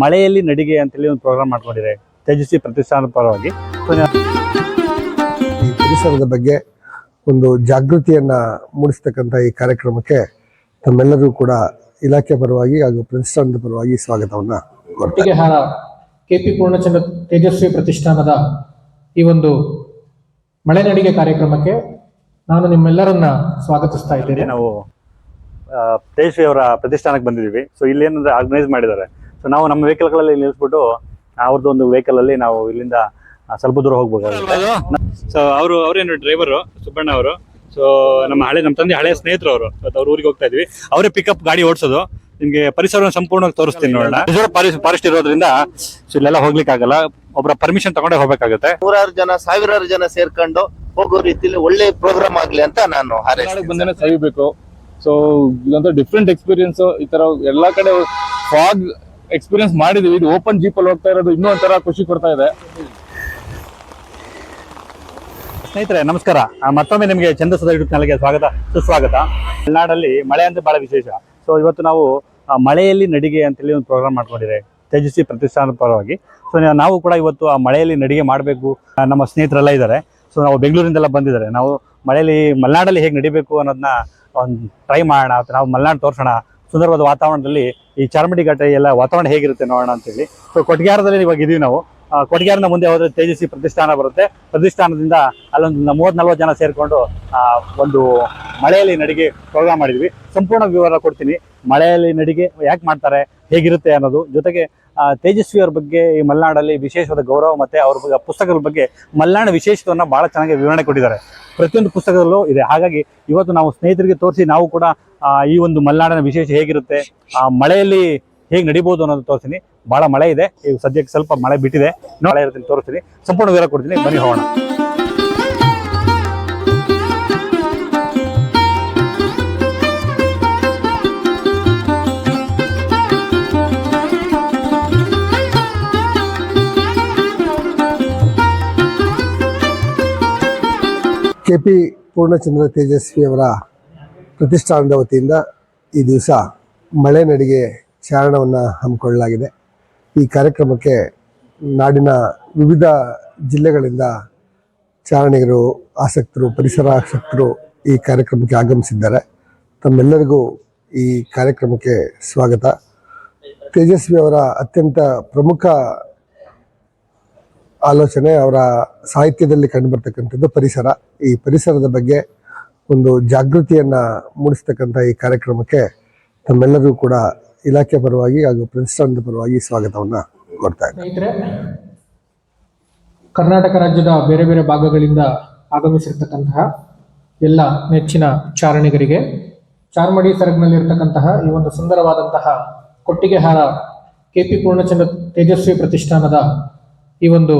ಮಳೆಯಲ್ಲಿ ನಡಿಗೆ ಅಂತೇಳಿ ಒಂದು ಪ್ರೋಗ್ರಾಮ್ ಮಾಡ್ಕೊಂಡಿದೆ ತೇಜಸ್ವಿ ಪ್ರತಿಷ್ಠಾನ ಪರವಾಗಿ. ಈ ಪರಿಸರದ ಬಗ್ಗೆ ಒಂದು ಜಾಗೃತಿಯನ್ನ ಮೂಡಿಸ್ತಕ್ಕಂಥ ಈ ಕಾರ್ಯಕ್ರಮಕ್ಕೆ ತಮ್ಮೆಲ್ಲರೂ ಕೂಡ ಇಲಾಖೆ ಪರವಾಗಿ ಹಾಗೂ ಪ್ರತಿಷ್ಠಾನದ ಪರವಾಗಿ ಸ್ವಾಗತವನ್ನ ಕೋರ್ತಾ ಒಟ್ಟಿಗೆ ಹಾರ ಕೆಪಿ ಪೂರ್ಣಚಂದ್ರ ತೇಜಸ್ವಿ ಪ್ರತಿಷ್ಠಾನದ ಈ ಒಂದು ಮಳೆ ನಡಿಗೆ ಕಾರ್ಯಕ್ರಮಕ್ಕೆ ನಾನು ನಿಮ್ಮೆಲ್ಲರನ್ನ ಸ್ವಾಗತಿಸ್ತಾ ಇದ್ದೇನೆ. ನಾವು ತೇಜಸ್ವಿ ಅವರ ಪ್ರತಿಷ್ಠಾನಕ್ಕೆ ಬಂದಿದ್ದೀವಿ. ಸೊ ಇಲ್ಲಿ ಏನಂದ್ರೆ ಆರ್ಗನೈಸ್ ಮಾಡಿದ್ದಾರೆ. ಸೊ ನಾವು ನಮ್ಮ ವೆಹಿಕಲ್ಗಳಲ್ಲಿ ನಿಲ್ಲಿಸ್ಬಿಟ್ಟು ಅವ್ರದ್ದು ಒಂದು ವೆಹಿಕಲ್ ಅಲ್ಲಿ ನಾವು ಇಲ್ಲಿಂದ ಸ್ವಲ್ಪ ದೂರ ಹೋಗ್ಬೋದು ಸೊ ಅವರು ಅವರೇನು ಡ್ರೈವರು ಸುಬ್ಬಣ್ಣ ಅವರು. ಸೊ ನಮ್ಮ ಹಳೆ ನಮ್ಮ ತಂದೆ ಹಳೆ ಸ್ನೇಹಿತರು ಅವರು. ಅವ್ರ ಊರಿಗೆ ಹೋಗ್ತಾ ಇದ್ವಿ. ಅವರೇ ಪಿಕಪ್ ಗಾಡಿ ಓಡಿಸೋದು. ನಿಮ್ಗೆ ಪರಿಸರವನ್ನು ಸಂಪೂರ್ಣವಾಗಿ ತೋರಿಸ್ತೀನಿ ನೋಡೋಣ. ಫಾರೆಸ್ಟ್ ಇರೋದ್ರಿಂದ ಸೊ ಇಲ್ಲೆಲ್ಲ ಹೋಗ್ಲಿಕ್ಕೆ ಆಗಲ್ಲ ಒಬ್ಬರ ಪರ್ಮಿಷನ್ ತಗೊಂಡೇ ಹೋಗ್ಬೇಕಾಗುತ್ತೆ. ನೂರಾರು ಜನ ಸಾವಿರಾರು ಜನ ಸೇರ್ಕೊಂಡು ಹೋಗೋ ರೀತಿಯಲ್ಲಿ ಒಳ್ಳೆ ಪ್ರೋಗ್ರಾಮ್ ಆಗ್ಲಿ ಅಂತ ನಾನು ಬಂದೇ ಬಂದೇನೆ ಸವಿಬೇಕು. ಸೊ ಇದಂತ ಡಿಫ್ರೆಂಟ್ ಎಕ್ಸ್ಪೀರಿಯನ್ಸ್ ಈ ತರ ಎಲ್ಲಾ ಕಡೆ ಫಾಗ್ ಎಕ್ಸ್ಪೀರಿಯನ್ಸ್ ಮಾಡಿದೀವಿ. ಇದು ಓಪನ್ ಜೀಪ್ ಅಲ್ಲಿ ಹೋಗ್ತಾ ಇರೋದು ಇನ್ನೂ ಒಂಥರ ಖುಷಿ ಕೊಡ್ತಾ ಇದೆ. ಸ್ನೇಹಿತರೆ, ನಮಸ್ಕಾರ. ಮತ್ತೊಮ್ಮೆ ನಿಮಗೆ ಚಂದಸದ ಯೂಟ್ಯೂಬ್ ಚಾನಲ್ಗೆ ಸ್ವಾಗತ, ಸುಸ್ವಾಗತ. ಮಲೆನಾಡಲ್ಲಿ ಮಳೆ ಅಂದ್ರೆ ಬಹಳ ವಿಶೇಷ. ಸೊ ಇವತ್ತು ನಾವು ಮಳೆಯಲ್ಲಿ ನಡಿಗೆ ಅಂತೇಳಿ ಒಂದು ಪ್ರೋಗ್ರಾಮ್ ಮಾಡ್ಕೊಂಡಿದೆ. ತೇಜಸ್ವಿ ಪ್ರತಿಷ್ಠಾನದ ಪರವಾಗಿ. ಸೊ ನಾವು ಕೂಡ ಇವತ್ತು ಆ ಮಳೆಯಲ್ಲಿ ನಡಿಗೆ ಮಾಡಬೇಕು. ನಮ್ಮ ಸ್ನೇಹಿತರೆಲ್ಲ ಇದ್ದಾರೆ. ಸೊ ನಾವು ಬೆಂಗಳೂರಿಂದೆಲ್ಲ ಬಂದಿದ್ದಾರೆ. ನಾವು ಮಳೆಯಲ್ಲಿ ಮಲೆನಾಡಲ್ಲಿ ಹೇಗೆ ನಡಿಬೇಕು ಅನ್ನೋದನ್ನ ಒಂದು ಟ್ರೈ ಮಾಡೋಣ. ನಾವು ಮಲೆನಾಡು ತೋರಿಸೋಣ. ಸುಂದರವಾದ ವಾತಾವರಣದಲ್ಲಿ ಈ ಚಾರ್ಮಡಿ ಘಾಟ ಎಲ್ಲ ವಾತಾವರಣ ಹೇಗಿರುತ್ತೆ ನೋಡೋಣ ಅಂತೇಳಿ. ಸೊ ಕೊಟ್ಗ್ಯಾರದಲ್ಲಿ ಇವಾಗ ಇದೀವಿ ನಾವು. ಕೊಟ್ಗಾರನ ಮುಂದೆ ಹೋದ್ರೆ ತೇಜಸ್ವಿ ಪ್ರತಿಷ್ಠಾನ ಬರುತ್ತೆ. ಪ್ರತಿಷ್ಠಾನದಿಂದ ಅಲ್ಲೊಂದು ಮೂವತ್ ನಲ್ವತ್ತು ಜನ ಸೇರಿಕೊಂಡು ಒಂದು ಮಳೆಯಲ್ಲಿ ನಡಿಗೆ ಪ್ರೋಗ್ರಾಮ್ ಮಾಡಿದ್ವಿ. ಸಂಪೂರ್ಣ ವಿವರ ಕೊಡ್ತೀನಿ. ಮಳೆಯಲ್ಲಿ ನಡಿಗೆ ಯಾಕೆ ಮಾಡ್ತಾರೆ ಹೇಗಿರುತ್ತೆ ಅನ್ನೋದು. ಜೊತೆಗೆ ಆ, ತೇಜಸ್ವಿ ಅವ್ರ ಬಗ್ಗೆ ಈ ಮಲೆನಾಡಲ್ಲಿ ವಿಶೇಷವಾದ ಗೌರವ ಮತ್ತೆ ಅವ್ರ ಬಗ್ಗೆ ಪುಸ್ತಕಗಳ ಬಗ್ಗೆ ಮಲೆನಾಡು ವಿಶೇಷವನ್ನು ಬಹಳ ಚೆನ್ನಾಗಿ ವಿವರಣೆ ಕೊಟ್ಟಿದ್ದಾರೆ. ಪ್ರತಿಯೊಂದು ಪುಸ್ತಕದಲ್ಲೂ ಇದೆ. ಹಾಗಾಗಿ ಇವತ್ತು ನಾವು ಸ್ನೇಹಿತರಿಗೆ ತೋರಿಸಿ ನಾವು ಕೂಡ ಈ ಒಂದು ಮಲೆನಾಡಿನ ವಿಶೇಷ ಹೇಗಿರುತ್ತೆ, ಆ, ಮಳೆಯಲ್ಲಿ ಹೇಗೆ ನಡಿಬಹುದು ಅನ್ನೋದು ತೋರಿಸ್ತೀನಿ. ಬಹಳ ಮಳೆ ಇದೆ. ಈಗ ಸದ್ಯಕ್ಕೆ ಸ್ವಲ್ಪ ಮಳೆ ಬಿಟ್ಟಿದೆ. ಮಳೆ ಇರ್ತೀನಿ ತೋರಿಸ್ತೀನಿ. ಸಂಪೂರ್ಣ ವಿವರ ಕೊಡ್ತೀನಿ. ಬನ್ನಿ ಹೋಗೋಣ. ಕೆ ಪಿ ಪೂರ್ಣಚಂದ್ರ ತೇಜಸ್ವಿ ಅವರ ಪ್ರತಿಷ್ಠಾನದ ವತಿಯಿಂದ ಈ ದಿವಸ ಮಳೆ ನಡಿಗೆ ಚಾರಣವನ್ನು ಹಮ್ಮಿಕೊಳ್ಳಲಾಗಿದೆ. ಈ ಕಾರ್ಯಕ್ರಮಕ್ಕೆ ನಾಡಿನ ವಿವಿಧ ಜಿಲ್ಲೆಗಳಿಂದ ಚಾರಣಿಗರು ಆಸಕ್ತರು ಪರಿಸರ ಆಸಕ್ತರು ಈ ಕಾರ್ಯಕ್ರಮಕ್ಕೆ ಆಗಮಿಸಿದ್ದಾರೆ. ತಮ್ಮೆಲ್ಲರಿಗೂ ಈ ಕಾರ್ಯಕ್ರಮಕ್ಕೆ ಸ್ವಾಗತ. ತೇಜಸ್ವಿ ಅವರ ಅತ್ಯಂತ ಪ್ರಮುಖ ಆಲೋಚನೆ ಅವರ ಸಾಹಿತ್ಯದಲ್ಲಿ ಕಂಡುಬರ್ತಕ್ಕಂಥದ್ದು ಪರಿಸರ. ಈ ಪರಿಸರದ ಬಗ್ಗೆ ಒಂದು ಜಾಗೃತಿಯನ್ನ ಮೂಡಿಸ್ತಕ್ಕಂಥ ಈ ಕಾರ್ಯಕ್ರಮಕ್ಕೆ ತಮ್ಮೆಲ್ಲರೂ ಕೂಡ ಇಲಾಖೆ ಪರವಾಗಿ ಹಾಗೂ ಪ್ರತಿಷ್ಠಾನದ ಪರವಾಗಿ ಸ್ವಾಗತವನ್ನ ಕೊಡ್ತಾ ಇದ್ದಾರೆ ಕರ್ನಾಟಕ ರಾಜ್ಯದ ಬೇರೆ ಬೇರೆ ಭಾಗಗಳಿಂದ ಆಗಮಿಸಿರ್ತಕ್ಕಂತಹ ಎಲ್ಲ ನೆಚ್ಚಿನ ಚಾರಣಿಗರಿಗೆ ಚಾರ್ಮಡಿ ಸರಗ್ನಲ್ಲಿರ್ತಕ್ಕಂತಹ ಈ ಒಂದು ಸುಂದರವಾದಂತಹ ಕೊಟ್ಟಿಗೆಹಾರ ಕೆ ಪಿ ಪೂರ್ಣಚಂದ್ರ ತೇಜಸ್ವಿ ಪ್ರತಿಷ್ಠಾನದ ಈ ಒಂದು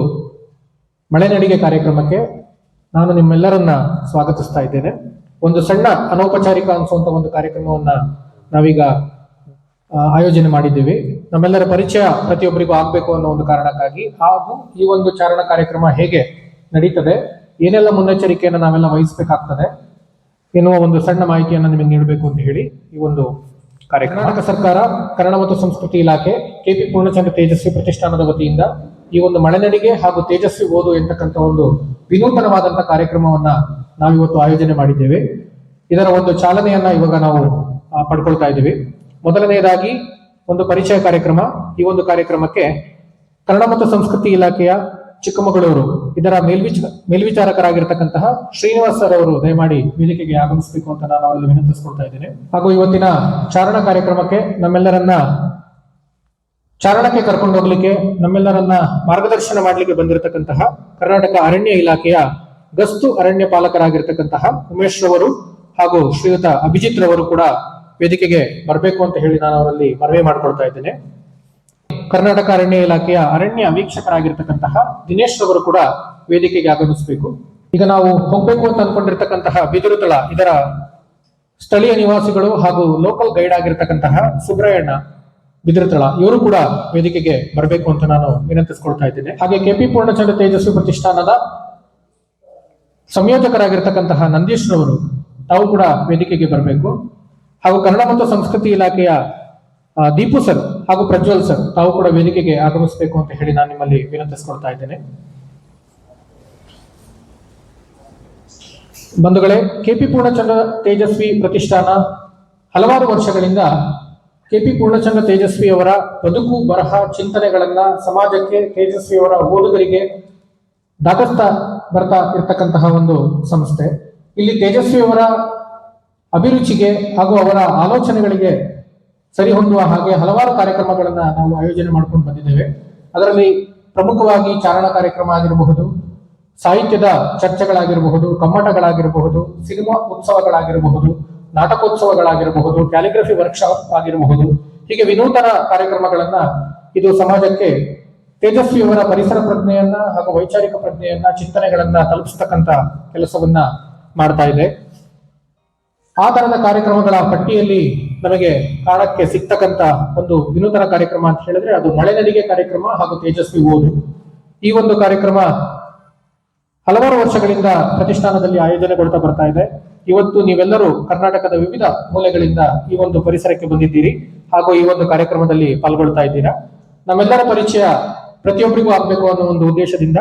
ಮಳೆ ನಡಿಗೆ ಕಾರ್ಯಕ್ರಮಕ್ಕೆ ನಾನು ನಿಮ್ಮೆಲ್ಲರನ್ನ ಸ್ವಾಗತಿಸ್ತಾ ಇದ್ದೇನೆ. ಒಂದು ಸಣ್ಣ ಅನೌಪಚಾರಿಕ ಅನಿಸುವಂತ ಒಂದು ಕಾರ್ಯಕ್ರಮವನ್ನ ನಾವೀಗ ಆಯೋಜನೆ ಮಾಡಿದ್ದೀವಿ. ನಮ್ಮೆಲ್ಲರ ಪರಿಚಯ ಪ್ರತಿಯೊಬ್ಬರಿಗೂ ಆಗಬೇಕು ಅನ್ನೋ ಒಂದು ಕಾರಣಕ್ಕಾಗಿ. ಹಾಗೂ ಈ ಒಂದು ಚಾರಣ ಕಾರ್ಯಕ್ರಮ ಹೇಗೆ ನಡೀತದೆ, ಏನೆಲ್ಲ ಮುನ್ನೆಚ್ಚರಿಕೆಯನ್ನು ನಾವೆಲ್ಲ ವಹಿಸಬೇಕಾಗ್ತದೆ, ಎನ್ನುವ ಒಂದು ಸಣ್ಣ ಮಾಹಿತಿಯನ್ನು ನಿಮಗೆ ನೀಡಬೇಕು ಅಂತ ಹೇಳಿ ಈ ಒಂದು ಕಾರ್ಯಕ್ರಮ. ಕರ್ನಾಟಕ ಸರ್ಕಾರ, ಕನ್ನಡ ಮತ್ತು ಸಂಸ್ಕೃತಿ ಇಲಾಖೆ ಕೆಪಿ ಪೂರ್ಣಚಂದ್ರ ತೇಜಸ್ವಿ ಪ್ರತಿಷ್ಠಾನದ ವತಿಯಿಂದ ಈ ಒಂದು ಮಳೆನಡಿಗೆ ಹಾಗೂ ತೇಜಸ್ವಿ ಓದು ಎಂತಕ್ಕಂಥ ಒಂದು ವಿನೂತನವಾದಂತಹ ಕಾರ್ಯಕ್ರಮವನ್ನ ನಾವಿವತ್ತು ಆಯೋಜನೆ ಮಾಡಿದ್ದೇವೆ. ಇದರ ಒಂದು ಚಾಲನೆಯನ್ನ ಇವಾಗ ನಾವು ಪಡ್ಕೊಳ್ತಾ ಇದ್ದೀವಿ. ಮೊದಲನೆಯದಾಗಿ ಒಂದು ಪರಿಚಯ ಕಾರ್ಯಕ್ರಮ. ಈ ಒಂದು ಕಾರ್ಯಕ್ರಮಕ್ಕೆ ಕನ್ನಡ ಮತ್ತು ಸಂಸ್ಕೃತಿ ಇಲಾಖೆಯ ಚಿಕ್ಕಮಗಳೂರು, ಇದರ ಮೇಲ್ವಿಚ ಮೇಲ್ವಿಚಾರಕರಾಗಿರ್ತಕ್ಕಂತಹ ಶ್ರೀನಿವಾಸ್ ಸರ್ ಅವರು ದಯಮಾಡಿ ವೇದಿಕೆಗೆ ಆಗಮಿಸಬೇಕು ಅಂತ ನಾನು ಅವರಲ್ಲಿ ವಿನಂತಿಸ್ಕೊಳ್ತಾ ಇದ್ದೇನೆ. ಹಾಗೂ ಇವತ್ತಿನ ಚಾರಣ ಕಾರ್ಯಕ್ರಮಕ್ಕೆ ನಮ್ಮೆಲ್ಲರನ್ನ ಚಾರಣಕ್ಕೆ ಕರ್ಕೊಂಡು ಹೋಗ್ಲಿಕ್ಕೆ ನಮ್ಮೆಲ್ಲರನ್ನ ಮಾರ್ಗದರ್ಶನ ಮಾಡಲಿಕ್ಕೆ ಬಂದಿರತಕ್ಕಂತಹ ಕರ್ನಾಟಕ ಅರಣ್ಯ ಇಲಾಖೆಯ ಗಸ್ತು ಅರಣ್ಯ ಪಾಲಕರಾಗಿರ್ತಕ್ಕಂತಹ ಉಮೇಶ್ ರವರು ಹಾಗೂ ಶ್ರೀಯುತ ಅಭಿಜಿತ್ ರವರು ಕೂಡ ವೇದಿಕೆಗೆ ಬರಬೇಕು ಅಂತ ಹೇಳಿ ನಾನು ಅವರಲ್ಲಿ ಮನವಿ ಮಾಡ್ಕೊಳ್ತಾ ಇದ್ದೇನೆ. ಕರ್ನಾಟಕ ಅರಣ್ಯ ಇಲಾಖೆಯ ಅರಣ್ಯ ವೀಕ್ಷಕರಾಗಿರ್ತಕ್ಕಂತಹ ದಿನೇಶ್ ರವರು ಕೂಡ ವೇದಿಕೆಗೆ ಆಗಮಿಸಬೇಕು. ಈಗ ನಾವು ಹೋಗ್ಬೇಕು ಅಂತ ಅನ್ಕೊಂಡಿರ್ತಕ್ಕಂತಹ ಬಿದಿರುತಳ ಇದರ ಸ್ಥಳೀಯ ನಿವಾಸಿಗಳು ಹಾಗೂ ಲೋಕಲ್ ಗೈಡ್ ಆಗಿರ್ತಕ್ಕಂತಹ ಸುಬ್ರಹ್ಮಣ್ಯ ಬಿದಿರುತಳ. ಇವರು ಕೂಡ ವೇದಿಕೆಗೆ ಬರಬೇಕು ಅಂತ ನಾನು ವಿನಂತಿಸ್ಕೊಳ್ತಾ ಇದ್ದೇನೆ. ಹಾಗೆ ಕೆಪಿ ಪೂರ್ಣಚಂದ್ರ ತೇಜಸ್ವಿ ಪ್ರತಿಷ್ಠಾನದ ಸಂಯೋಜಕರಾಗಿರ್ತಕ್ಕಂತಹ ನಂದೀಶ್ರವರು ತಾವು ಕೂಡ ವೇದಿಕೆಗೆ ಬರಬೇಕು. ಹಾಗೂ ಕನ್ನಡ ಮತ್ತು ಸಂಸ್ಕೃತಿ ಇಲಾಖೆಯ ದೀಪು ಸರ್ ಹಾಗೂ ಪ್ರಜ್ವಲ್ ಸರ್ ತಾವು ಕೂಡ ವೇದಿಕೆಗೆ ಆಗಮಿಸಬೇಕು ಅಂತ ಹೇಳಿ ನಾನು ನಿಮ್ಮಲ್ಲಿ ವಿನಂತಿಸ್ಕೊಳ್ತಾ ಇದ್ದೇನೆ. ಬಂಧುಗಳೇ ಕೆಪಿ ಪೂರ್ಣಚಂದ್ರ ತೇಜಸ್ವಿ ಪ್ರತಿಷ್ಠಾನ ಹಲವಾರು ವರ್ಷಗಳಿಂದ ಕೆಪಿ ಪೂರ್ಣಚಂದ್ರ ತೇಜಸ್ವಿ ಅವರ ಬದುಕು, ಬರಹ, ಚಿಂತನೆಗಳನ್ನ ಸಮಾಜಕ್ಕೆ ತೇಜಸ್ವಿ ಅವರ ಓದುಗರಿಗೆ ದಾಟಸ್ತಾ ಬರ್ತಾ ಇರ್ತಕ್ಕಂತಹ ಒಂದು ಸಂಸ್ಥೆ. ಇಲ್ಲಿ ತೇಜಸ್ವಿ ಅವರ ಅಭಿರುಚಿಗೆ ಹಾಗೂ ಅವರ ಆಲೋಚನೆಗಳಿಗೆ ಸರಿ ಹೊಂದುವ ಹಾಗೆ ಹಲವಾರು ಕಾರ್ಯಕ್ರಮಗಳನ್ನ ನಾವು ಆಯೋಜನೆ ಮಾಡ್ಕೊಂಡು ಬಂದಿದ್ದೇವೆ. ಅದರಲ್ಲಿ ಪ್ರಮುಖವಾಗಿ ಚಾರಣ ಕಾರ್ಯಕ್ರಮ ಆಗಿರಬಹುದು, ಸಾಹಿತ್ಯದ ಚರ್ಚೆಗಳಾಗಿರಬಹುದು, ಕಮ್ಮಟಗಳಾಗಿರಬಹುದು, ಸಿನಿಮಾ ಉತ್ಸವಗಳಾಗಿರಬಹುದು ನಾಟಕೋತ್ಸವಗಳಾಗಿರಬಹುದು ಕ್ಯಾಲಿಗ್ರಫಿ ವರ್ಕ್ಶಾಪ್ ಆಗಿರಬಹುದು, ಹೀಗೆ ವಿನೂತನ ಕಾರ್ಯಕ್ರಮಗಳನ್ನ ಇದು ಸಮಾಜಕ್ಕೆ ತೇಜಸ್ವಿಯವರ ಪರಿಸರ ಪ್ರಜ್ಞೆಯನ್ನ ಹಾಗೂ ವೈಚಾರಿಕ ಪ್ರಜ್ಞೆಯನ್ನ, ಚಿಂತನೆಗಳನ್ನ ತಲುಪಿಸ್ತಕ್ಕಂಥ ಕೆಲಸವನ್ನ ಮಾಡ್ತಾ ಇದೆ. ಆ ತರದ ಕಾರ್ಯಕ್ರಮಗಳ ಪಟ್ಟಿಯಲ್ಲಿ ನಮಗೆ ಕಾಣಕ್ಕೆ ಸಿಗ್ತಕ್ಕಂತ ಒಂದು ವಿನೂತನ ಕಾರ್ಯಕ್ರಮ ಅಂತ ಹೇಳಿದ್ರೆ ಅದು ಮಳೆ ನಡಿಗೆ ಕಾರ್ಯಕ್ರಮ ಹಾಗೂ ತೇಜಸ್ವಿ ಓದು. ಈ ಒಂದು ಕಾರ್ಯಕ್ರಮ ಹಲವಾರು ವರ್ಷಗಳಿಂದ ಪ್ರತಿಷ್ಠಾನದಲ್ಲಿ ಆಯೋಜನೆಗೊಳ್ತಾ ಬರ್ತಾ ಇದೆ. ಇವತ್ತು ನೀವೆಲ್ಲರೂ ಕರ್ನಾಟಕದ ವಿವಿಧ ಮೂಲೆಗಳಿಂದ ಈ ಒಂದು ಪರಿಸರಕ್ಕೆ ಬಂದಿದ್ದೀರಿ ಹಾಗೂ ಈ ಒಂದು ಕಾರ್ಯಕ್ರಮದಲ್ಲಿ ಪಾಲ್ಗೊಳ್ತಾ ಇದ್ದೀರಾ? ನಮ್ಮೆಲ್ಲರ ಪರಿಚಯ ಪ್ರತಿಯೊಬ್ಬರಿಗೂ ಆಗ್ಬೇಕು ಅನ್ನೋ ಒಂದು ಉದ್ದೇಶದಿಂದ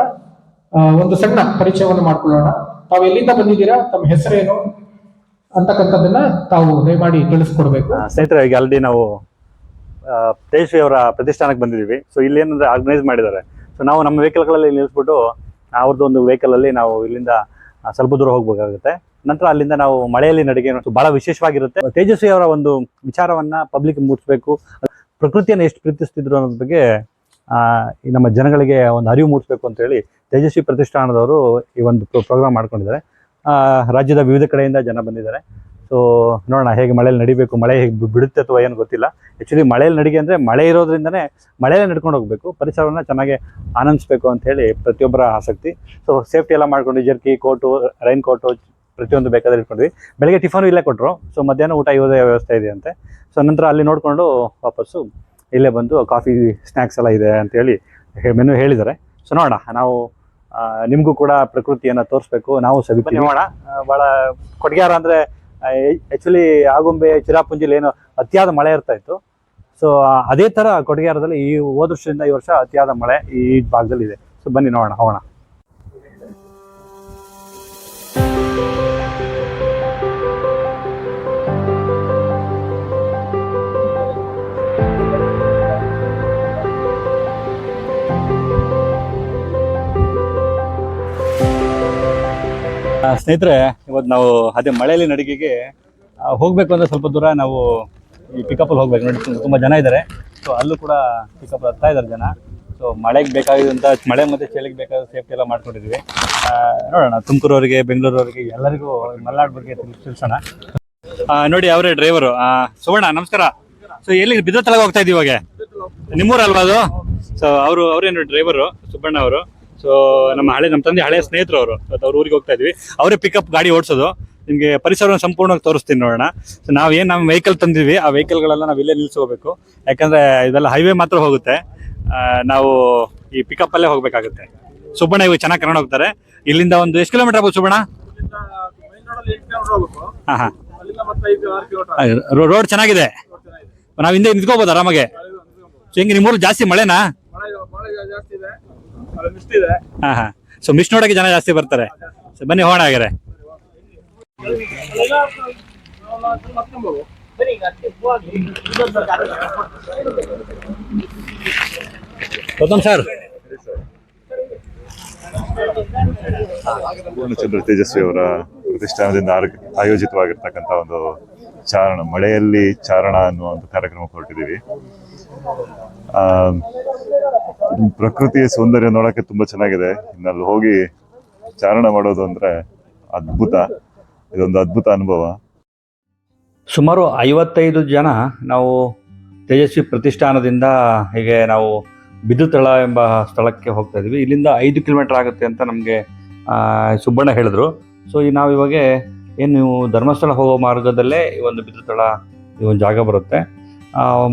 ಒಂದು ಸಣ್ಣ ಪರಿಚಯವನ್ನು ಮಾಡ್ಕೊಳ್ಳೋಣ. ತಾವು ಎಲ್ಲಿಂದ ಬಂದಿದ್ದೀರಾ? ತಮ್ಮ ಹೆಸರೇನು? ಅಂತಕ್ಕಂಥದ್ದನ್ನ ತಾವು ದಯಮಾಡಿ ತಿಳಿಸ್ಕೊಡ್ಬೇಕು. ಸ್ನೇಹಿತರೆ, ಈಗ ಆಲ್ರೆಡಿ ನಾವು ಅವರ ಪ್ರತಿಷ್ಠಾನಕ್ಕೆ ಬಂದಿದ್ದೀವಿ. ಸೊ ಇಲ್ಲಿ ಏನಂದ್ರೆ ಆರ್ಗನೈಸ್ ಮಾಡಿದ್ದಾರೆ. ಸೊ ನಾವು ನಮ್ಮ ವೆಹಿಕಲ್ಗಳಲ್ಲಿ ನಿಲ್ಲಿಸ್ಬಿಟ್ಟು ಅವ್ರದ್ದು ಒಂದು ವೆಹಿಕಲಲ್ಲಿ ನಾವು ಇಲ್ಲಿಂದ ಸ್ವಲ್ಪ ದೂರ ಹೋಗ್ಬೇಕಾಗುತ್ತೆ. ನಂತರ ಅಲ್ಲಿಂದ ನಾವು ಮಳೆಯಲ್ಲಿ ನಡಿಗೆ ಅನ್ನೋದು ಬಹಳ ವಿಶೇಷವಾಗಿರುತ್ತೆ. ತೇಜಸ್ವಿ ಅವರ ಒಂದು ವಿಚಾರವನ್ನ ಪಬ್ಲಿಕ್ ಮೂಡಿಸ್ಬೇಕು. ಪ್ರಕೃತಿಯನ್ನು ಎಷ್ಟು ಪ್ರೀತಿಸ್ತಿದ್ರು ಅನ್ನೋದ್ರ ಬಗ್ಗೆ ಆ, ನಮ್ಮ ಜನಗಳಿಗೆ ಒಂದು ಅರಿವು ಮೂಡಿಸ್ಬೇಕು ಅಂತ ಹೇಳಿ ತೇಜಸ್ವಿ ಪ್ರತಿಷ್ಠಾನದವರು ಈ ಒಂದು ಪ್ರೋಗ್ರಾಮ್ ಮಾಡ್ಕೊಂಡಿದ್ದಾರೆ. ಆ, ರಾಜ್ಯದ ವಿವಿಧ ಕಡೆಯಿಂದ ಜನ ಬಂದಿದ್ದಾರೆ. ಸೊ ನೋಡೋಣ ಹೇಗೆ ಮಳೆಯಲ್ಲಿ ನಡಿಬೇಕು ಮಳೆ ಹೇಗೆ ಬಿಡುತ್ತೆ ಅಥವಾ ಏನು ಗೊತ್ತಿಲ್ಲ. ಆ್ಯಕ್ಚುಲಿ ಮಳೆಯಲ್ಲಿ ನಡಿಗೆ ಅಂದರೆ ಮಳೆ ಇರೋದ್ರಿಂದನೇ ಮಳೆಯಲ್ಲೇ ನಡ್ಕೊಂಡು ಹೋಗಬೇಕು. ಪರಿಸರವನ್ನು ಚೆನ್ನಾಗಿ ಆನಂದಿಸ್ಬೇಕು ಅಂತ ಹೇಳಿ ಪ್ರತಿಯೊಬ್ಬರ ಆಸಕ್ತಿ. ಸೊ ಸೇಫ್ಟಿ ಎಲ್ಲ ಮಾಡ್ಕೊಂಡು ಜರ್ಕಿ ಕೋಟು ರೈನ್ ಕೋಟು ಪ್ರತಿಯೊಂದು ಬೇಕಾದ್ರೆ ಇಟ್ಕೊಂಡ್ವಿ ಬೆಳಗ್ಗೆ ಟಿಫನು ಇಲ್ಲೇ ಕೊಟ್ಟರು ಸೊ ಮಧ್ಯಾಹ್ನ ಊಟ ಇರೋದೇ ವ್ಯವಸ್ಥೆ ಇದೆ ಅಂತೆ ಸೊ ನಂತರ ಅಲ್ಲಿ ನೋಡಿಕೊಂಡು ವಾಪಸ್ಸು ಇಲ್ಲೇ ಬಂದು ಕಾಫಿ ಸ್ನ್ಯಾಕ್ಸ್ ಎಲ್ಲ ಇದೆ ಅಂತೇಳಿ ಮೆನು ಹೇಳಿದ್ದಾರೆ. ಸೊ ನೋಡೋಣ. ನಾವು ನಿಮಗೂ ಕೂಡ ಪ್ರಕೃತಿಯನ್ನು ತೋರಿಸ್ಬೇಕು. ನಾವು ಸವಿತೀವಿ. ನೋಡೋಣ. ಭಾಳ ಕೊಡಗ್ಯಾರ ಅಂದರೆ ಆ್ಯಕ್ಚುಲಿ ಆಗುಂಬೆ, ಚಿರಾಪುಂಜಿಲಿ ಏನು ಅತಿಯಾದ ಮಳೆ ಇರ್ತಾ ಇತ್ತು. ಸೊ ಅದೇ ಥರ ಕೊಡಗ್ಯಾರದಲ್ಲಿ ಈ ಹೋದ ವರ್ಷದಿಂದ ಈ ವರ್ಷ ಅತಿಯಾದ ಮಳೆ ಈ ಭಾಗದಲ್ಲಿ ಇದೆ ಸೊ ಬನ್ನಿ, ನೋಡೋಣ, ಹೋಗೋಣ. ಸ್ನೇಹಿತರೆ ಇವತ್ತು ನಾವು ಅದೇ ಮಳೆಯಲ್ಲಿ ನಡಿಗೆಗೆ ಹೋಗಬೇಕು ಅಂದ್ರೆ ಸ್ವಲ್ಪ ದೂರ ನಾವು ಈ ಪಿಕಪ್ಪಲ್ಲಿ ಹೋಗ್ಬೇಕು. ನೋಡಿ, ತುಂಬ- ಜನ ಇದ್ದಾರೆ. ಸೊ ಅಲ್ಲೂ ಕೂಡ ಪಿಕಪ್ ಹತ್ತಾ ಇದ್ದಾರೆ ಜನ. ಸೊ ಮಳೆಗೆ ಬೇಕಾಗಿದ್ದಂಥ ಮಳೆ ಮತ್ತು ಚಳಿಗೆ ಬೇಕಾದ ಸೇಫ್ಟಿ ಎಲ್ಲ ಮಾಡ್ಕೊಂಡಿದ್ದೀವಿ. ತುಮಕೂರು ನೋಡೋಣ ಬೆಂಗಳೂರು ಅವರಿಗೆ, ಎಲ್ಲರಿಗೂ ಮಲೆನಾಡು ಬಗ್ಗೆ ತಿಳ್- ತಿಳಿಸೋಣ. ನೋಡಿ, ಅವರೇ ಡ್ರೈವರು ಸುವರ್ಣ, ನಮಸ್ಕಾರ. ಸೊ ಎಲ್ಲಿ ಬಿದ್ದತ್ತಲಾಗ ಹೋಗ್ತಾ ಇದೀವಿ ಇವಾಗ? ನಿಮ್ಮೂರಲ್ವಾ ಅದು? ಸೊ ಅವರು ಅವರೇನು ಡ್ರೈವರು ಸುಬ್ಬಣ್ಣ ಅವರು. ಸೊ ನಮ್ಮ ಹಳೆ ನಮ್ಮ ತಂದೆ ಹಳೆ ಸ್ನೇಹಿತರು ಅವರು. ಅವ್ರ ಊರಿಗೆ ಹೋಗ್ತಾ ಇದ್ವಿ. ಅವರೇ ಪಿಕಪ್ ಗಾಡಿ ಓಡಿಸೋದು. ನಿಮಗೆ ಪರಿಸರವನ್ನು ಸಂಪೂರ್ಣವಾಗಿ ತೋರಿಸ್ತೀನಿ ನೋಡೋಣ. ಸೊ ನಾವು ಏನು ನಮ್ಮ ವೆಹಿಕಲ್ ತಂದಿದ್ವಿ. ಆ ವೆಹಿಕಲ್ಗಳೆಲ್ಲ ನಾವು ಇಲ್ಲೇ ನಿಲ್ಲಿಸ್ಕೋಬೇಕು ಯಾಕಂದ್ರೆ ಇದೆಲ್ಲ ಹೈವೇ ಮಾತ್ರ ಹೋಗುತ್ತೆ. ನಾವು ಈ ಪಿಕಪ್ಪಲ್ಲೇ ಅಲ್ಲೇ ಹೋಗ್ಬೇಕಾಗುತ್ತೆ. ಸುಬ್ಬಣ್ಣ ಇವಾಗ ಚೆನ್ನಾಗಿ ಕರ್ಕೊಂಡು ಹೋಗ್ತಾರೆ. ಇಲ್ಲಿಂದ ಒಂದು ಎಷ್ಟು ಕಿಲೋಮೀಟರ್ ಆಗ್ಬೋದು ಸುಬ್ಬಣ್ಣ? ಹಾ ಹಾ ರೋಡ್ ಚೆನ್ನಾಗಿದೆ. ನಾವು ಹಿಂದೆ ನಿಂತ್ಕೋಬೋದು ಆರಾಮಾಗೆ. ಸೊ ಹೆಂಗೆ ನಿಮ್ಮೂರು ಜಾಸ್ತಿ ಮಳೆನಾ? ಹಾ ಹಾ. ಸೊ ಮಿಸ್ ನೋಡಕ್ಕೆ ಜನ ಜಾಸ್ತಿ ಬರ್ತಾರೆ. ಸೊ ಬನ್ನಿ ಹೋಣ ಹಾಗಾದ್ರೆ. ಗೌತಮ್ ಸರ್. ಪೂರ್ಣಚಂದ್ರ ತೇಜಸ್ವಿ ಅವರ ಪ್ರತಿಷ್ಠಾನದಿಂದ ಆಯೋಜಿತವಾಗಿರ್ತಕ್ಕಂತ ಆಯೋಜಿತವಾಗಿರ್ತಕ್ಕಂಥ ಒಂದು ಚಾರಣ ಮಳೆಯಲ್ಲಿ ಚಾರಣ ಅನ್ನುವ ಒಂದು ಕಾರ್ಯಕ್ರಮಕ್ಕೆ ಹೊರಟಿದ್ದೀವಿ. ಆ, ಪ್ರಕೃತಿಯ ಸೌಂದರ್ಯ ನೋಡಕ್ಕೆ ತುಂಬಾ ಚೆನ್ನಾಗಿದೆ. ಇನ್ನಲ್ಲಿ ಹೋಗಿ ಚಾರಣ ಮಾಡೋದು ಅಂದ್ರೆ ಅದ್ಭುತ. ಇದೊಂದು ಅದ್ಭುತ ಅನುಭವ. ಸುಮಾರು ಐವತ್ತೈದು ಜನ ನಾವು ತೇಜಸ್ವಿ ಪ್ರತಿಷ್ಠಾನದಿಂದ ಹೀಗೆ ನಾವು ಬಿದ್ದುತಳ ಎಂಬ ಸ್ಥಳಕ್ಕೆ ಹೋಗ್ತಾ ಇದೀವಿ ಇಲ್ಲಿಂದ ಐದು ಕಿಲೋಮೀಟರ್ ಆಗುತ್ತೆ ಅಂತ ನಮಗೆ ಸುಬ್ಬಣ್ಣ ಹೇಳಿದ್ರು. ಸೊ ಈ ನಾವು ಇವಾಗ ಏನು ನೀವು ಧರ್ಮಸ್ಥಳ ಹೋಗೋ ಮಾರ್ಗದಲ್ಲೇ ಈ ಒಂದು ಬಿದ್ದುತಳ ಈ ಒಂದು ಜಾಗ ಬರುತ್ತೆ.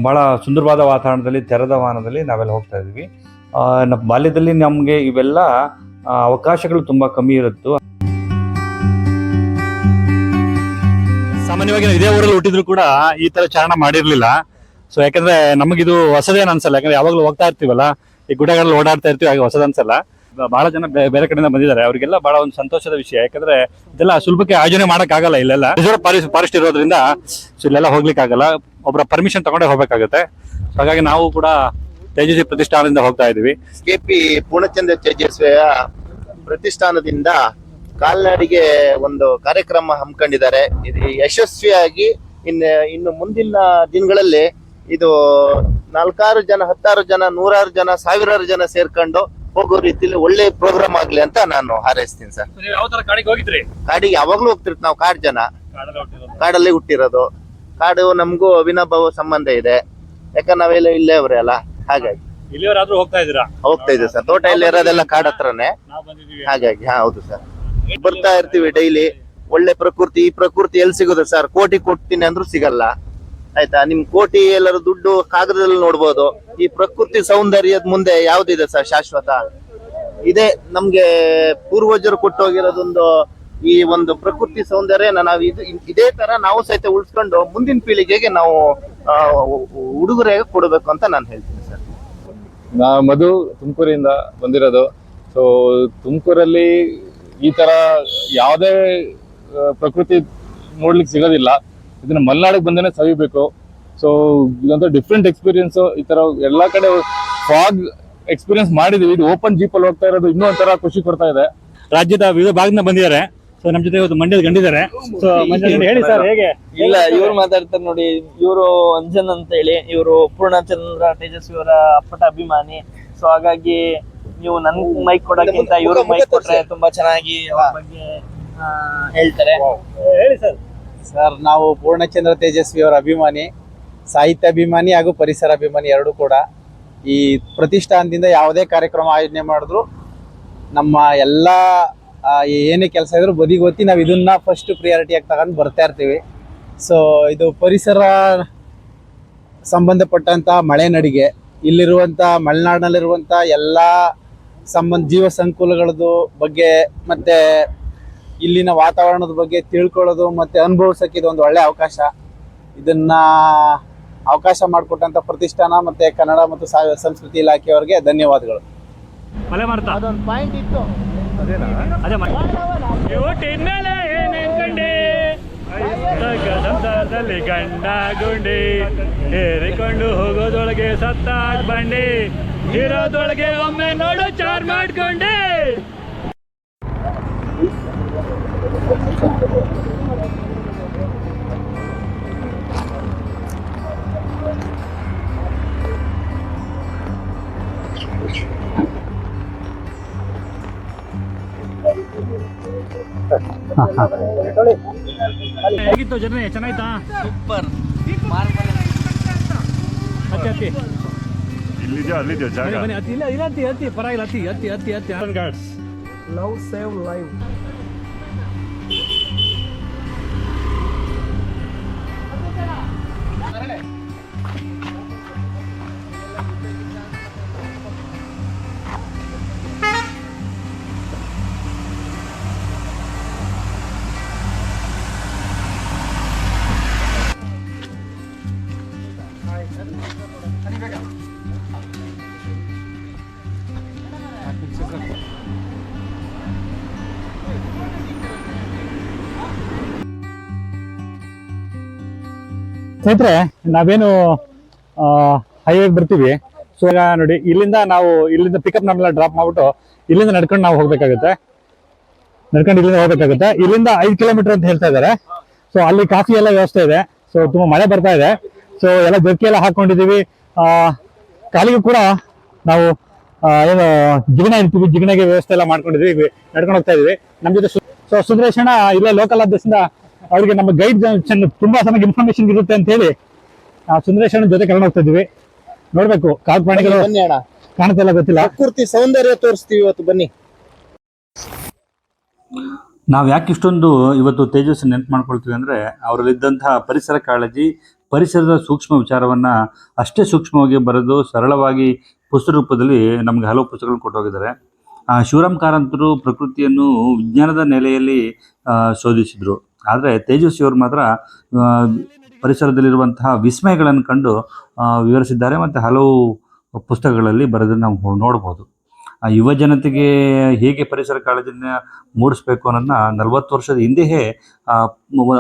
ಭಾಳ ಸುಂದರವಾದ ವಾತಾವರಣದಲ್ಲಿ ತೆರೆದ ವಾಹನದಲ್ಲಿ ನಾವೆಲ್ಲ ಹೋಗ್ತಾ ಇದ್ವಿ ಆ, ನಮ್ಮ ಬಾಲ್ಯದಲ್ಲಿ ನಮಗೆ ಇವೆಲ್ಲ ಅವಕಾಶಗಳು ತುಂಬ ಕಮ್ಮಿ ಇರುತ್ತು. ಸಾಮಾನ್ಯವಾಗಿ ಇದೇ ಊರಲ್ಲಿ ಹುಟ್ಟಿದ್ರು ಕೂಡ ಈ ತರ ಚಾರಣ ಮಾಡಿರ್ಲಿಲ್ಲ. ಸೊ ಯಾಕಂದ್ರೆ ನಮಗಿದು ಹೊಸದೇನು ಅನ್ಸಲ್ಲ. ಯಾಕಂದ್ರೆ ಯಾವಾಗಲೂ ಹೋಗ್ತಾ ಇರ್ತೀವಲ್ಲ, ಈ ಗುಡ್ಡಗಳಲ್ಲಿ ಓಡಾಡ್ತಾ ಇರ್ತೀವಿ, ಹಾಗೆ ಹೊಸದ ಅನ್ಸಲ್ಲ. ಬಹಳ ಜನ ಬೇರೆ ಕಡೆಯಿಂದ ಬಂದಿದ್ದಾರೆ. ಅವರಿಗೆಲ್ಲ ಬಹಳ ಒಂದು ಸಂತೋಷದ ವಿಷಯ. ಯಾಕಂದ್ರೆ ಇದೆಲ್ಲ ಸುಲಭಕ್ಕೆ ಆಯೋಜನೆ ಆಗಲ್ಲ ಇಲ್ಲೆಲ್ಲ. ರಿಸರ್ವ್ ಫಾರೆಸ್ಟ್ ಫಾರೆಸ್ಟ್ ಇರೋದ್ರಿಂದ, ಸೊ ಇಲ್ಲೆಲ್ಲ ಹೋಗ್ಲಿಕ್ಕೆ ಆಗಲ್ಲ ಒಬ್ಬರ ಪರ್ಮಿಷನ್ ತಗೊಂಡೇ ಹೋಗ್ಬೇಕಾಗುತ್ತೆ. ಹಾಗಾಗಿ ನಾವು ಕೂಡ ತೇಜಸ್ವಿ ಪ್ರತಿಷ್ಠಾನದಿಂದ ಹೋಗ್ತಾ ಇದೀವಿ ಕೆಪಿ ಪೂರ್ಣಚಂದ್ರ ತೇಜಸ್ವಿಯ ಪ್ರತಿಷ್ಠಾನದಿಂದ ಕಾಲ್ನಡಿಗೆ ಒಂದು ಕಾರ್ಯಕ್ರಮ ಹಮ್ಮಿಕೊಂಡಿದ್ದಾರೆ. ಇದು ಯಶಸ್ವಿಯಾಗಿ ಇನ್ನು ಇನ್ನು ಮುಂದಿನ ದಿನಗಳಲ್ಲಿ ಇದು ನಾಲ್ಕಾರು ಜನ ಹತ್ತಾರು ಜನ ನೂರಾರು ಜನ ಸಾವಿರಾರು ಜನ ಸೇರ್ಕೊಂಡು ಹೋಗೋ ರೀತಿಲಿ ಒಳ್ಳೆ ಪ್ರೋಗ್ರಾಮ್ ಆಗ್ಲಿ ಅಂತ ನಾನು ಹಾರೈಸ್ತೀನಿ ಸರ್. ಯಾವ ತರ ಕಾಡಿಗೆ ಹೋಗಿದ್ರಿ? ಕಾಡಿಗೆ ಯಾವಾಗ್ಲೂ ಹೋಗ್ತಿರ್ತೀವಿ ನಾವು ಕಾಡ್ ಜನ. ಕಾಡಲ್ಲಿ ಹುಟ್ಟಿರೋದು. ಕಾಡು ನಮಗೂ ಅವಿನಾಭಾವ ಸಂಬಂಧ ಇದೆ. ಯಾಕಂದ್ರೆ ನಾವೆಲ್ಲ ಇಲ್ಲೇ ಅವ್ರೆ ಅಲ್ಲ. ಹಾಗಾಗಿ. ಇಲ್ಲಿವರಾದ್ರೂ ಹೋಗ್ತಾ ಇದ್ದೀರಾ? ಹೋಗ್ತಾ ಇದ್ದೀವಿ ಸರ್. ತೋಟ ಇಲ್ಲಿ ಇರೋದೆಲ್ಲ ಕಾಡ್ ಹತ್ರನೇ. ನಾವು ಬಂದಿದ್ದೀವಿ. ಹಾಗಾಗಿ ಹಾ ಹೌದು ಸರ್. ಬರ್ತಾ ಇರ್ತೀವಿ ಡೈಲಿ ಒಳ್ಳೆ ಪ್ರಕೃತಿ ಈ ಪ್ರಕೃತಿ ಎಲ್ಲಿ ಸಿಗುತ್ತೆ ಸರ್? ಕೋಟಿ ಕೊಡ್ತೀನಿ ಅಂದ್ರೂ ಸಿಗಲ್ಲ. ಆಯ್ತಾ? ನಿಮ್ ಕೋಟಿ ಎಲ್ಲರೂ ದುಡ್ಡು ಕಾಗದದಲ್ಲಿ ನೋಡ್ಬೋದು. ಈ ಪ್ರಕೃತಿ ಸೌಂದರ್ಯದ ಮುಂದೆ ಯಾವ್ದಿದೆ ಸರ್ ಶಾಶ್ವತ? ಇದೇ ನಮ್ಗೆ ಪೂರ್ವಜರು ಕೊಟ್ಟೋಗಿರೋದೊಂದು ಈ ಒಂದು ಪ್ರಕೃತಿ ಸೌಂದರ್ಯ ನಾವು ಇದು ಇದೇ ತರ ನಾವು ಸಹಿತ ಉಳಿಸ್ಕೊಂಡು ಮುಂದಿನ ಪೀಳಿಗೆಗೆ ನಾವು ಆ, ಉಡುಗೊರೆಗೆ ಕೊಡಬೇಕು ಅಂತ ನಾನು ಹೇಳ್ತೀನಿ. ನಾ ಮಧು ತುಮಕೂರಿಂದ ಬಂದಿರೋದು. ಸೊ ತುಮಕೂರಲ್ಲಿ ಈ ತರ ಯಾವುದೇ ಪ್ರಕೃತಿ ನೋಡ್ಲಿಕ್ಕೆ ಸಿಗೋದಿಲ್ಲ. ಇದನ್ನ ಮಲೆನಾಡಿಗೆ ಬಂದೇನೆ ಸವಿಬೇಕು. ಸೊ ಇದಂತ ಡಿಫ್ರೆಂಟ್ ಎಕ್ಸ್ಪೀರಿಯನ್ಸ್ ಈ ತರ ಎಲ್ಲಾ ಕಡೆ ಫಾಗ್ ಎಕ್ಸ್ಪೀರಿಯನ್ಸ್ ಮಾಡಿದೀವಿ. ಇದು ಓಪನ್ ಜೀಪ್ ಅಲ್ಲಿ ಹೋಗ್ತಾ ಇರೋದು ಇನ್ನೂ ಒಂಥರ ಖುಷಿ ಕೊಡ್ತಾ ಇದೆ. ರಾಜ್ಯದ ವಿವಿಧ ಭಾಗದಿಂದ ಬಂದಿದ್ದಾರೆ. ಸೊ ನಮ್ಮ ಜೊತೆ ಇವತ್ತು ಮಂಡ್ಯದ ಗಂಡಿದ್ದಾರೆ. ಸೊ ಮಂಡ್ಯದ ಹೇಳಿ ಸರ್ ಹೇಗೆ? ಇಲ್ಲ ಇವ್ರು ಮಾತಾಡ್ತಾರೆ ನೋಡಿ ಇವರು ಅಂಜನ್ ಅಂತ ಹೇಳಿ ಇವರು ಪೂರ್ಣಚಂದ್ರ ತೇಜಸ್ವಿ ಅವರ ಅಪ್ಪಟ ಅಭಿಮಾನಿ. ಸೊ ಹಾಗಾಗಿ ನೀವು ನನ್ ಮೈಕ್ ಕೊಡಕ್ಕಿಂತ ಇವರು ಮೈಕ್ ಕೊಟ್ರೆ ತುಂಬಾ ಚೆನ್ನಾಗಿ ಅವ್ರ ಬಗ್ಗೆ ಆ, ಹೇಳ್ತಾರೆ. ಹೇಳಿ ಸರ್. ಸರ್ ನಾವು ಪೂರ್ಣಚಂದ್ರ ತೇಜಸ್ವಿ ಅವರ ಅಭಿಮಾನಿ ಸಾಹಿತ್ಯ ಅಭಿಮಾನಿ ಹಾಗೂ ಪರಿಸರ ಅಭಿಮಾನಿ ಎರಡೂ ಕೂಡ ಈ ಪ್ರತಿಷ್ಠಾನದಿಂದ ಯಾವುದೇ ಕಾರ್ಯಕ್ರಮ ಆಯೋಜನೆ ಮಾಡಿದ್ರು ನಮ್ಮ ಎಲ್ಲ ಏನೇ ಕೆಲಸ ಇದ್ರು ಬದಿಗೊತ್ತಿ ನಾವು ಇದನ್ನ ಫಸ್ಟ್ ಪ್ರಿಯಾರಿಟಿಯಾಗಿ ತಗೊಂಡು ಬರ್ತಾ ಇರ್ತೀವಿ. ಸೊ ಇದು ಪರಿಸರ ಸಂಬಂಧಪಟ್ಟಂತ ಮಳೆ ನಡಿಗೆ ಇಲ್ಲಿರುವಂಥ ಮಲೆನಾಡಿನಲ್ಲಿರುವಂಥ ಎಲ್ಲ ಸಂಬಂಧ ಜೀವ ಸಂಕುಲಗಳದ್ದು ಬಗ್ಗೆ ಮತ್ತೆ ಇಲ್ಲಿನ ವಾತಾವರಣದ ಬಗ್ಗೆ ತಿಳ್ಕೊಳ್ಳೋದು ಮತ್ತೆ ಅನುಭವಿಸೋಕೆ ಇದೊಂದು ಒಳ್ಳೆ ಅವಕಾಶ. ಇದನ್ನ ಅವಕಾಶ ಮಾಡಿಕೊಟ್ಟಂತ ಪ್ರತಿಷ್ಠಾನ ಮತ್ತೆ ಕನ್ನಡ ಮತ್ತು ಸಾ- ಸಂಸ್ಕೃತಿ ಇಲಾಖೆಯವರಿಗೆ ಧನ್ಯವಾದಗಳು. ಮಲೆ ಮಾರುತ? ಅದೊಂದು ಪಾಯಿಂಟ್ ಇತ್ತು. ಅದೇ ಒಟ್ಟಿನಲ್ಲಿ ಏನೆಂಕಂಡೆ ಸಂಸಾರದಲ್ಲಿ ಗಂಡ ಗುಂಡಿ ಹೇರಿಕೊಂಡು ಹೋಗೋದೊಳಗೆ ಸತ್ತಾಗ ಬಂಡಿ ಇರೋದೊಳಗೆ ಒಮ್ಮೆ ನೋಡು ಚಾರ್ ಮಾಡ್ಕೊಂಡೆ ಹೇಗಿತ್ತು ಜರ್ನಿ? ಚೆನ್ನಾಯ್ತಾ ಸೂಪರ್. ಹತ್ತಿ ಹತ್ತಿ. ಇಲ್ಲಿದೆಯೋ ಅಲ್ಲಿದೆಯೋ ಜಾಗ? ಬನ್ನಿ, ಹತ್ತಿ ಇಲ್ಲ ಇಲ್ಲ ಹತ್ತಿ ಹತ್ತಿ ಪರವಾಗಿಲ್ಲ ಹತ್ತಿ ಹತ್ತಿ ಹತ್ತಿ ಹತ್ತಿ ಗಾರ್ಡ್ಸ್ ಲವ್ ಸೇವ್ ಲೈವ್ ಸ್ನೇಹಿತರೆ ನಾವೇನು ಹೈವೇಗ್ ಬರ್ತೀವಿ. ಸೊ ಈಗ ನೋಡಿ ಇಲ್ಲಿಂದ ನಾವು ಇಲ್ಲಿಂದ ಪಿಕಪ್ ನಮ್ಮೆಲ್ಲ ಡ್ರಾಪ್ ಮಾಡ್ಬಿಟ್ಟು ಇಲ್ಲಿಂದ ನಡ್ಕೊಂಡು ನಾವು ಹೋಗ್ಬೇಕಾಗುತ್ತೆ. ನಡ್ಕೊಂಡು ಇಲ್ಲಿಂದ ಹೋಗ್ಬೇಕಾಗುತ್ತೆ. ಇಲ್ಲಿಂದ ಐದು ಕಿಲೋಮೀಟರ್ ಅಂತ ಹೇಳ್ತಾ ಇದ್ದಾರೆ. ಸೊ ಅಲ್ಲಿ ಕಾಫಿ ಎಲ್ಲ ವ್ಯವಸ್ಥೆ ಇದೆ. ಸೊ ತುಂಬಾ ಮಳೆ ಬರ್ತಾ ಇದೆ. ಸೊ ಎಲ್ಲ ಜರ್ಕಿ ಎಲ್ಲ ಹಾಕೊಂಡಿದೀವಿ ಆ, ಕಾಲಿಗೂ ಕೂಡ ನಾವು ಏನು ಜಿಗಣ ಇರ್ತೀವಿ ಜಿಗಣೆಗೆ ವ್ಯವಸ್ಥೆ ಎಲ್ಲ ಮಾಡ್ಕೊಂಡಿದ್ವಿ ನಡ್ಕೊಂಡು ಹೋಗ್ತಾ ಇದೀವಿ. ನಮ್ಮ ಜೊತೆ ಸೊ ಸುಂದರೇಶ್ ಅಣ್ಣ ಇಲ್ಲೇ ಲೋಕಲ್ ಆದದಿಂದ ಅವ್ರಿಗೆ ನಮ್ಮ ಗೈಡ್ ತುಂಬಾ ಚೆನ್ನಾಗಿ ಇನ್ಫಾರ್ಮೇಶನ್ ಇರುತ್ತೆ ಅಂತ ಹೇಳಿ ಆ ಸುಂದರೇಶ್ ಜೊತೆ ಕರ್ಕೊಂಡು ಹೋಗ್ತಾ ಇದ್ವಿ. ನೋಡ್ಬೇಕು ಕಾಡು ಪ್ರಾಣಿಗಳು ಬನ್ನಿ ಅಣ್ಣ. ಕಾಣುತ್ತೆ ಇಲ್ಲ ಗೊತ್ತಿಲ್ಲ. ಪ್ರಕೃತಿ ಸೌಂದರ್ಯ ತೋರಿಸ್ತೀವಿ ಇವತ್ತು ಬನ್ನಿ. ನಾವು ಯಾಕೆ ಇಷ್ಟೊಂದು ಇವತ್ತು ತೇಜಸ್ ನೆನ್ಪು ಮಾಡ್ಕೊಳ್ತೀವಿ ಅಂದರೆ ಅವರಲ್ಲಿದ್ದಂತಹ ಪರಿಸರ ಕಾಳಜಿ ಪರಿಸರದ ಸೂಕ್ಷ್ಮ ವಿಚಾರವನ್ನು ಅಷ್ಟೇ ಸೂಕ್ಷ್ಮವಾಗಿ ಬರೆದು ಸರಳವಾಗಿ ಪುಸ್ತಕ ರೂಪದಲ್ಲಿ ನಮಗೆ ಹಲವು ಪುಸ್ತಕಗಳನ್ನು ಕೊಟ್ಟೋಗಿದ್ದಾರೆ. ಆ, ಶಿವರಾಮ್ ಕಾರಂತರು ಪ್ರಕೃತಿಯನ್ನು ವಿಜ್ಞಾನದ ನೆಲೆಯಲ್ಲಿ ಶೋಧಿಸಿದ್ರು. ಆದರೆ ತೇಜಸ್ವಿ ಅವರು ಮಾತ್ರ ಪರಿಸರದಲ್ಲಿರುವಂತಹ ವಿಸ್ಮಯಗಳನ್ನು ಕಂಡು ವಿವರಿಸಿದ್ದಾರೆ. ಮತ್ತು ಹಲವು ಪುಸ್ತಕಗಳಲ್ಲಿ ಬರೆದನ್ನು ನಾವು ನೋಡ್ಬೋದು. ಆ ಯುವ ಜನತೆಗೆ ಹೇಗೆ ಪರಿಸರ ಕಾಳಜಿನ ಮೂಡಿಸ್ಬೇಕು ಅನ್ನೋದನ್ನ ನಲವತ್ತು ವರ್ಷದ ಹಿಂದೆಯೇ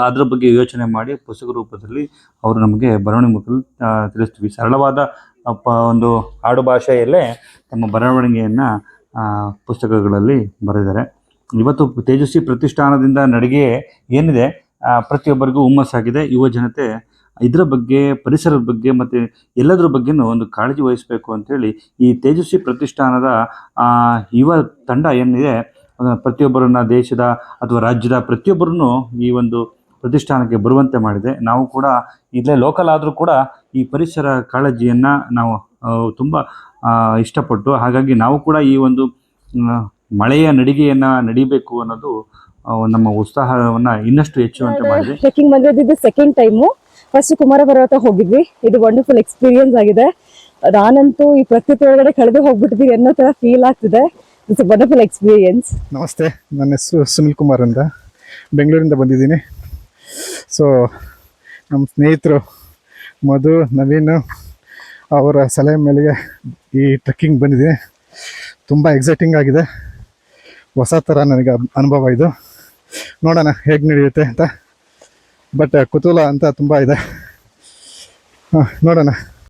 ಅದರ ಬಗ್ಗೆ ಯೋಚನೆ ಮಾಡಿ ಪುಸ್ತಕ ರೂಪದಲ್ಲಿ ಅವರು ನಮಗೆ ಬರವಣಿಗೆ ಆ, ತಿಳಿಸ್ತೀವಿ. ಸರಳವಾದ ಒಂದು ಆಡು ಭಾಷೆಯಲ್ಲೇ ತಮ್ಮ ಬರವಣಿಗೆಯನ್ನು ಪುಸ್ತಕಗಳಲ್ಲಿ ಬರೆದಿದ್ದಾರೆ. ಇವತ್ತು ತೇಜಸ್ವಿ ಪ್ರತಿಷ್ಠಾನದಿಂದ ನಡಿಗೆ ಏನಿದೆ ಪ್ರತಿಯೊಬ್ಬರಿಗೂ ಹುಮ್ಮಸ್ಸಾಗಿದೆ ಯುವ ಜನತೆ ಇದರ ಬಗ್ಗೆ, ಪರಿಸರದ ಬಗ್ಗೆ ಮತ್ತು ಎಲ್ಲದರ ಬಗ್ಗೆನೂ ಒಂದು ಕಾಳಜಿ ವಹಿಸಬೇಕು ಅಂತೇಳಿ ಈ ತೇಜಸ್ವಿ ಪ್ರತಿಷ್ಠಾನದ ಯುವ ತಂಡ ಏನಿದೆ ಪ್ರತಿಯೊಬ್ಬರನ್ನ ದೇಶದ ಅಥವಾ ರಾಜ್ಯದ ಪ್ರತಿಯೊಬ್ಬರನ್ನು ಈ ಒಂದು ಪ್ರತಿಷ್ಠಾನಕ್ಕೆ ಬರುವಂತೆ ಮಾಡಿದೆ. ನಾವು ಕೂಡ ಇಲ್ಲೇ ಲೋಕಲ್ ಆದರೂ ಕೂಡ ಈ ಪರಿಸರ ಕಾಳಜಿಯನ್ನು ನಾವು ತುಂಬ ಇಷ್ಟಪಟ್ಟು ಹಾಗಾಗಿ ನಾವು ಕೂಡ ಈ ಒಂದು ಮಳೆಯ ನಡಿಗೆಯನ್ನ ನಡಿಬೇಕು ಅನ್ನೋದು ನಮ್ಮ ಉತ್ಸಾಹವನ್ನ ಇನ್ನಷ್ಟು ಹೆಚ್ಚುವಂತೆ ಮಾಡಿದೆ. ಟ್ರೆಕ್ಕಿಂಗ್ ಬಂದಿದ್ದು ಸೆಕೆಂಡ್ ಟೈಮು ಫಸ್ಟ್ ಕುಮಾರ ಪರ್ವತ ಹೋಗಿದ್ವಿ. ಇದು ವಂಡರ್ಫುಲ್ ಎಕ್ಸ್ಪೀರಿಯನ್ಸ್ ಆಗಿದೆ. ನಾನಂತೂ ಈ ಪ್ರಕೃತಿ ಒಳಗಡೆ ಕಳೆದು ಹೋಗ್ಬಿಟ್ಟಿದ್ವಿ ಅನ್ನೋ ತರ ಫೀಲ್ ಆಗ್ತಿದೆ. ಇಟ್ಸ್ ವಂಡರ್ಫುಲ್ ಎಕ್ಸ್ಪೀರಿಯನ್ಸ್ ನಮಸ್ತೆ. ನನ್ನ ಹೆಸರು ಸುನಿಲ್ ಕುಮಾರ್ ಅಂತ. ಬೆಂಗಳೂರಿಂದ ಬಂದಿದ್ದೀನಿ. ಸೊ ನಮ್ಮ ಸ್ನೇಹಿತರು ಮಧು ನವೀನ್ ಅವರ ಸಲಹೆ ಮೇಲೆಗೆ ಈ ಟ್ರೆಕ್ಕಿಂಗ್ ಬಂದಿದ್ದೀನಿ ತುಂಬ ಎಕ್ಸೈಟಿಂಗ್ ಆಗಿದೆ. ಹೊಸ ಥರ ನನಗೆ ಅನುಭವ ಇದು. ನೋಡೋಣ ಹೇಗೆ ನಡೆಯುತ್ತೆ ಅಂತ. ಬಟ್ ಕುತೂಹಲ ಅಂತ ತುಂಬ ಇದೆ. ಹಾಂ, ನೋಡೋಣ.